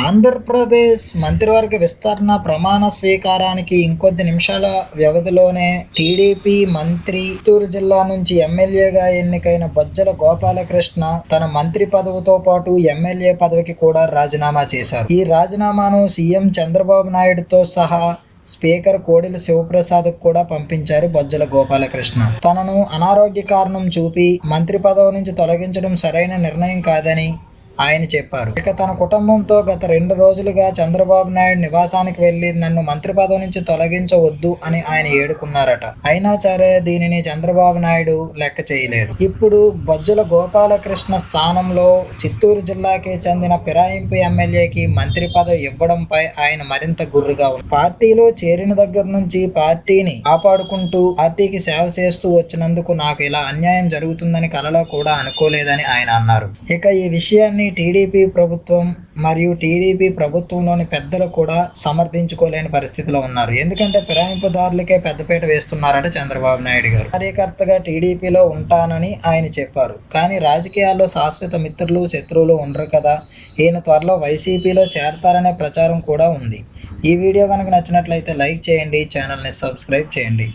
ఆంధ్రప్రదేశ్ మంత్రివర్గ విస్తరణ ప్రమాణ స్వీకారానికి ఇంకొద్ది నిమిషాల వ్యవధిలోనే టీడీపీ మంత్రి చిత్తూరు జిల్లా నుంచి ఎమ్మెల్యేగా ఎన్నికైన బొజ్జల గోపాలకృష్ణ తన మంత్రి పదవితో పాటు ఎమ్మెల్యే పదవికి కూడా రాజీనామా చేశారు. ఈ రాజీనామాను సీఎం చంద్రబాబు నాయుడుతో సహా స్పీకర్ కోడెల శివప్రసాద్ కూడా పంపించారు బొజ్జల గోపాలకృష్ణ. తనను అనారోగ్య కారణం చూపి మంత్రి పదవి నుంచి తొలగించడం సరైన నిర్ణయం కాదని ఆయన చెప్పారు. ఇక తన కుటుంబంతో గత రెండు రోజులుగా చంద్రబాబు నాయుడు నివాసానికి వెళ్ళి నన్ను మంత్రి పదవి నుంచి తొలగించవద్దు అని ఆయన ఏడుకున్నారట. అయినా సరే దీనిని చంద్రబాబు నాయుడు లెక్క చేయలేదు. ఇప్పుడు బొజ్జల గోపాలకృష్ణ స్థానంలో చిత్తూరు జిల్లాకి చెందిన ఫిరాయింపు ఎమ్మెల్యేకి మంత్రి పదవి ఇవ్వడంపై ఆయన మరింత గుర్రుగా ఉంది పార్టీలో చేరిన దగ్గర నుంచి పార్టీని కాపాడుకుంటూ పార్టీకి సేవ చేస్తూ వచ్చినందుకు నాకు ఇలా అన్యాయం జరుగుతుందని కలలో కూడా అనుకోలేదని ఆయన అన్నారు. ఇక ఈ విషయాన్ని టీడీపీ ప్రభుత్వం మరియు టీడీపీ ప్రభుత్వంలోని పెద్దలు కూడా సమర్థించుకోలేని పరిస్థితిలో ఉన్నారు. ఎందుకంటే ఫిరాయింపుదారులకే పెద్దపీట వేస్తున్నారట చంద్రబాబు నాయుడు గారు. కార్యకర్తగా టీడీపీలో ఉంటానని ఆయన చెప్పారు. కానీ రాజకీయాల్లో శాశ్వత మిత్రులు శత్రువులు ఉండరు కదా. ఈయన త్వరలో వైసీపీలో చేరతారనే ప్రచారం కూడా ఉంది. ఈ వీడియో కనుక నచ్చినట్లయితే లైక్ చేయండి ఛానల్ని సబ్స్క్రైబ్ చేయండి.